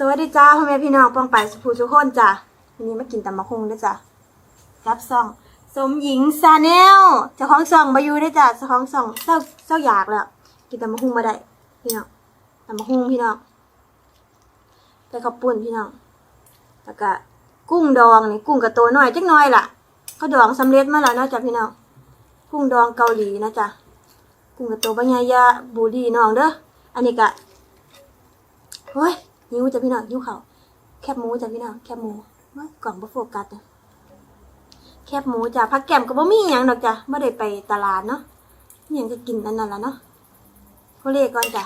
สวัสดีจ้าพ่อแม่พี่น้องปองไปสุภูทุกคนจ้ะวันนี้มากินตำมะฮุงด้วยจ้ะรับซอง สมหญิงซาแนลเจ้าของซองมาอยู่ด้วยจ้ะเจ้าของซองเศร้าเศร้าอยากแล้ว กินตำมะฮุงมาได้พี่น้องตำมะฮุงพี่น้องแต่ข้าวปุ้นพี่น้องแล้วก็กุ้งดองนี่กุ้งกระโตน้อยจักหน้อยล่ะเขาดองสำเร็จมาแล้วนาะจ้ะพี่น้องกุ้งดองเกาหลีนะจ้ะกุ้งกระโตบะยายาบูดีน้องเด้ออันนี้ก็เฮ้ย หิวจ้ะพี่น้องหิวเขาแคบหมูจ้ะพี่น้องแคบหมูกล่องบ่โฟกัสแคบหมูจ้ะผักแก้มก็บ่มีหยังดอกจ้ะบ่ได้ไปตลาดเนาะยังจะกินอันนั้นละเนาะโคเลก่อนจ้ะ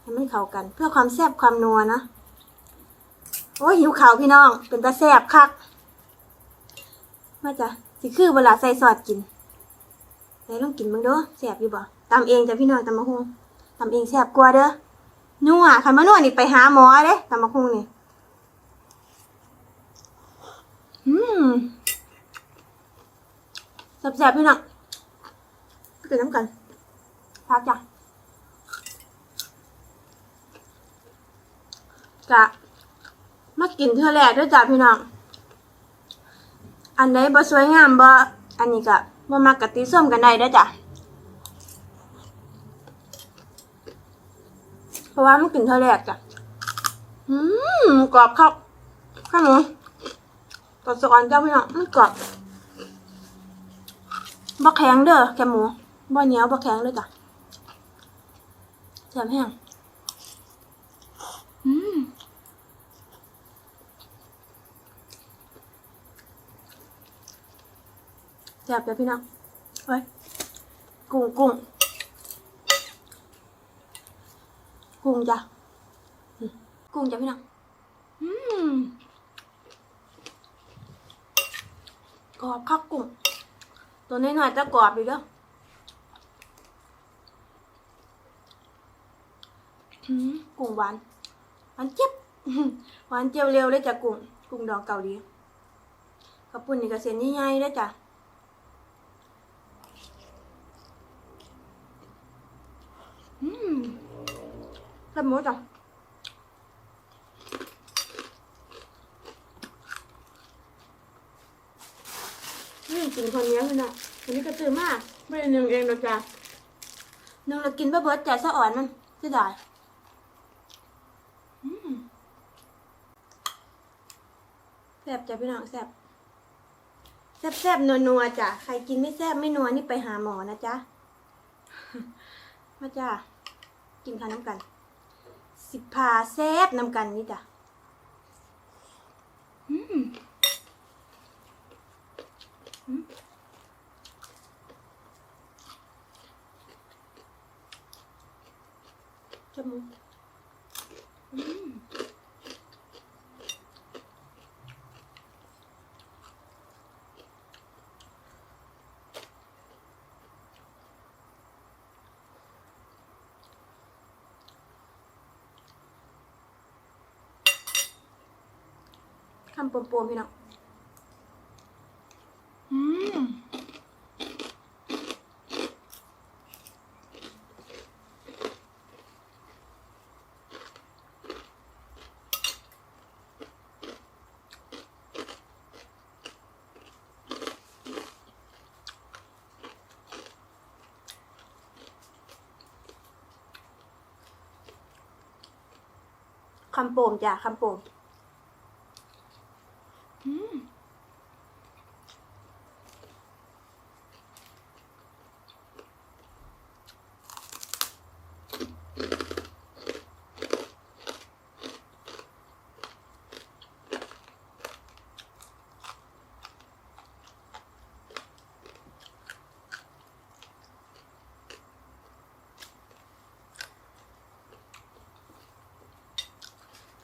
ให้มันเข้ากัน เพื่อความแซ่บความนัวเนาะโอ้ยหิวข้าวพี่น้อง เป็นตาแซ่บคักมาจ้ะสิคือเวลาใส่ซอสกินไหนลองกินมึงเด้อแซ่บอยู่บ่ตำเองจ้ะพี่น้องตำมะฮุงตำเองแซ่บกว่าเด้อ นัวคันมานัวนี่ไปหาหมอเด้ตำมะคุงนี่อืมแซ่บๆพี่น้องกินน้ำกันพักจ้ะกะมากินเทื่อแรกด้วยจ้ะพี่น้องอันใดบ่สวยงามบ่อันนี้ก็บ่มักกะติส้มกันได้ด้อจ้ะ เพราะว่ามันกลิ่นเท่าแรกจ้ะอืมกรอบครับข้าวหมูตัดสกอนเจ้าพี่น้องมันกรอบบักแข็งเด้อแกหมูบ่เหนียวบักแข็งเลยจ้ะแซ่บแห้งอืมแซ่บเลยพี่น้องเฮ้ยกุ้งกุ้ง กุ้งจ้ะกุ้งจ้ะพี่น้องกรอบคักกุ้ง ตัวนี้หน่อยจะกรอบอยู่เด้ออืมกุ้งหวานหวานเจี๊ยบหวานเจียวเร็วเลยจ้ะกุ้งกุ้งดองเกาหลีข้าวปุ้นนี่ก็เส้นใหญ่ๆเลยจ้ะ อืม แซ่บหมูจ้ะนี่กินคนเนี้ยเลยนะวันนี้ก็ตื่นมากไม่ได้นึ่งเองหรอกจ้ะนึ่งแล้วกินบะเบิดจ่ายสะอ่อนมันเสียดายอืมแซ่บจ้ะพี่น้องแซ่บแซ่บแซ่บนัวนัวๆจ้ะใครกินไม่แซ่บไม่นัวนี่ไปหาหมอนะจ๊ะมาจ้ากินข้าวน้ำกัน สิพาแซบน้ำกันนี่จ้ะอืมอืมจมูกอืม ปมๆพี่น้องอืมคำโปมจ้ะคำโปม อืม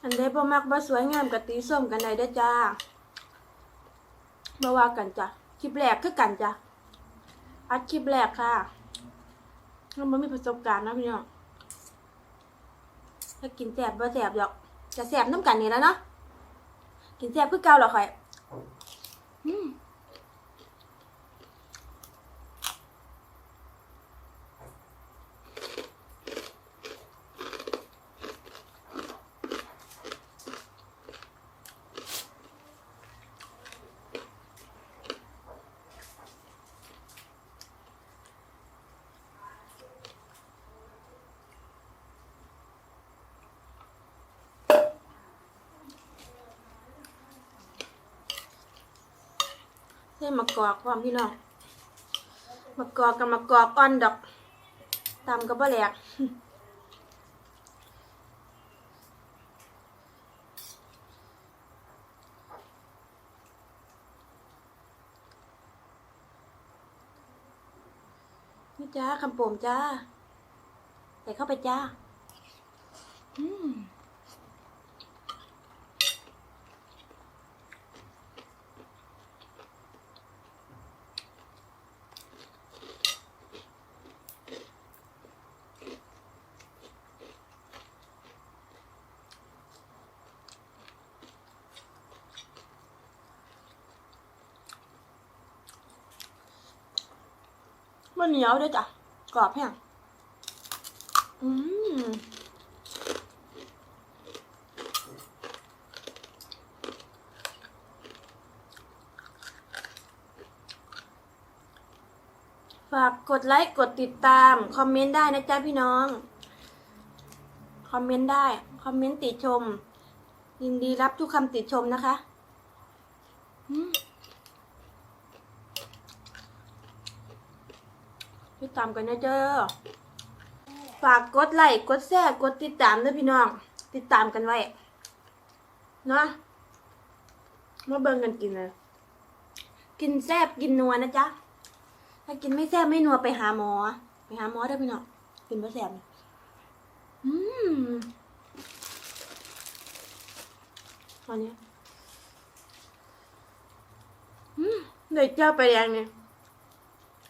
อั นใดบ่มักบ่สวยงามกะตีส้มกันได้เด้อจ้ามาว่ากันจ้ะคลิปแรกคือกันจ้ะอัดคลิปแรกค่ะเราไม่มีประสบการณ์นะพี่น้องถ้ากินแสบบ่แสบหรอกจะแสบน้ำกันนี่แล้วเนาะกินแสบคือเก่าหรอค่อยอืม ได้มากอกความพี่น้องมากอกกับมากอกอ่อนดอกตามกับบ่แหลกนี่จ้าคำโป่มจ้าใส่เข้าไปจ้า อืม มันเหนียวด้วยจ้ะ กรอบแห้งอืมฝากกดไลค์ กดติดตาม คอมเมนต์ได้นะจ๊ะพี่น้อง คอมเมนต์ได้ คอมเมนต์ติชม ยินดีรับทุกคำติชมนะคะอืม ติดตามกันนะเจ้อฝากกดไลค์กดแชร์กดติดตามด้วยพี่น้อง ติดตามกันไว้เนาะมาเบิ่งกันกินเลยกินแซ่บกินนัวนะจ๊ะถ้ากินไม่แซ่บไม่นัวไปหาหมอ ไปหาหมอได้พี่น้องกินไม่แซ่บเนี่ยอืมตอนนี้อืมเดี๋ยวเจ้าไปแดงเนี่ย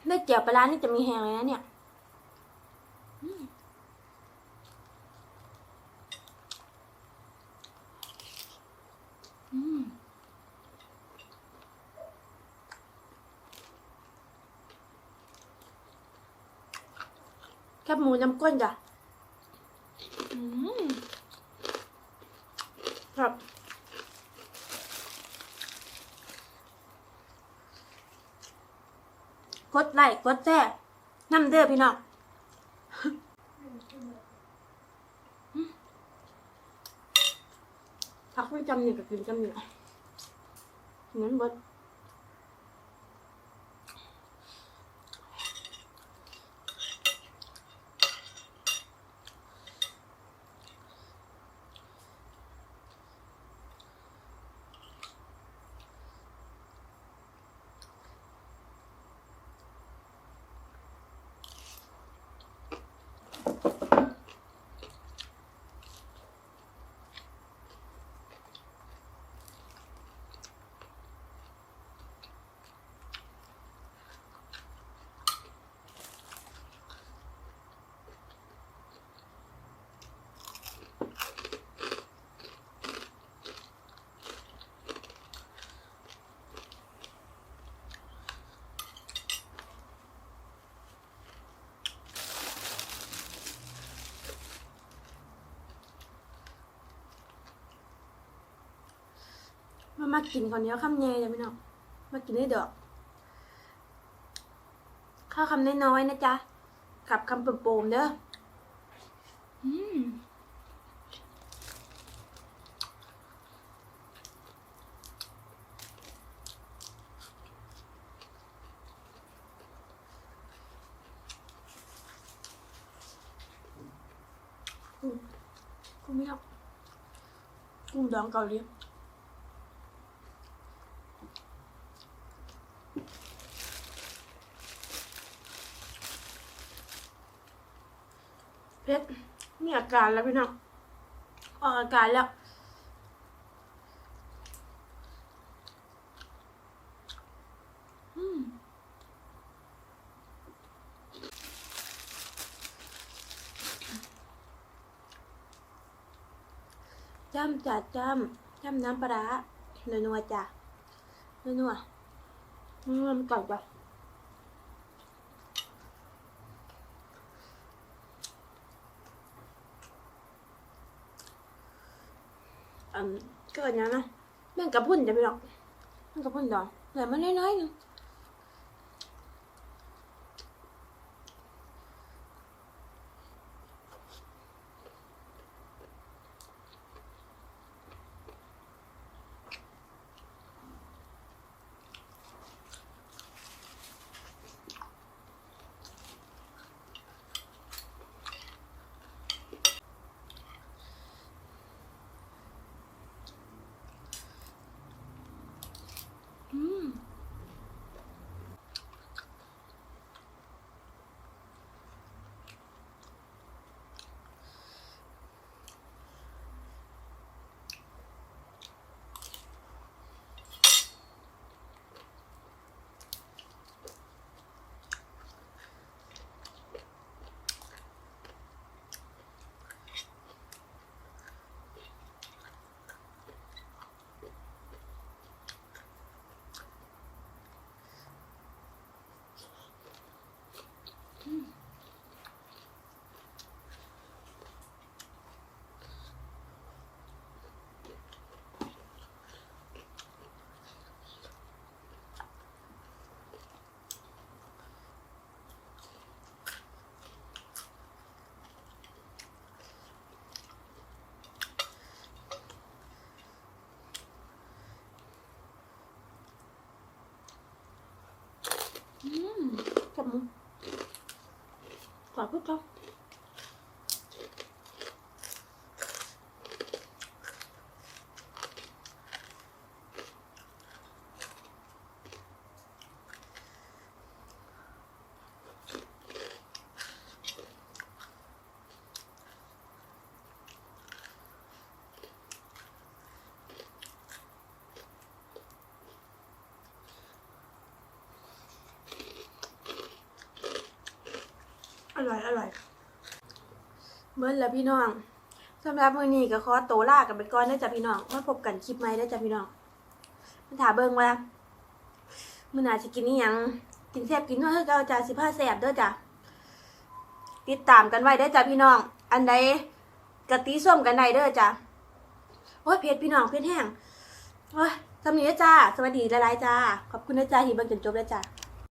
ได้เจียวปลาร้านี่จะมีแหงเลยนะเนี่ยแคบหมูน้ำก้นจ้ะอืมครับ กดไลค์กดแชร์น้ำเด้อพี่น้องพักไม่จำหนึ่งกับกินจำหนึ่งนบด มามากินก่อนเนี้ยวคำเนยจ้ะพี่น้องมากินได้เดอก ข้าวคำน้อยๆนะจ๊ะกับคำโปมๆเด้ออืมกุ้งกุ้งไม่ทำกุ้งดองเกาหลี เพชรมีอา การแล้วพี่น้องออกอาการแล้วจ้ำจัดจ้ำจ้ำน้ำปลาร้านัวๆจ้ะนัวๆอืมมันก่อนจ้ะ อันเกิดนะนะแม่งกระพุ่นจะไปหรอกแม่งกระพุ่นดอกแต่มันน้อยๆหนึง กับมึง กอด ร่อยอร่อยเมื่อแล้วพี่น้องสำหรับมื้อนี้ก็ขอโตวลากันไปก่อนเด้จ้ะพี่น้องมาพบกันคลิปใหม่เด้จ้ะพี่น้องมาถามเบิ่งว่ามื้อหน้าสิกินอีหยังกินแซ่บกินนัวคือเก่าจ้ะสิพาแซ่บเด้อจ้ะติดตามกันไว้เด้จ้ะพี่น้อง อันใดกะติส้มกันได้เด้อจ้ะโอ้ยเผ็ดพี่น้องเผ็ดแห้งโอ้ยสำนี้เด้อจ้าสวัสดีหลายๆจ้าขอบคุณนะจ้าที่เบิ่งจนจบแล้วจ้า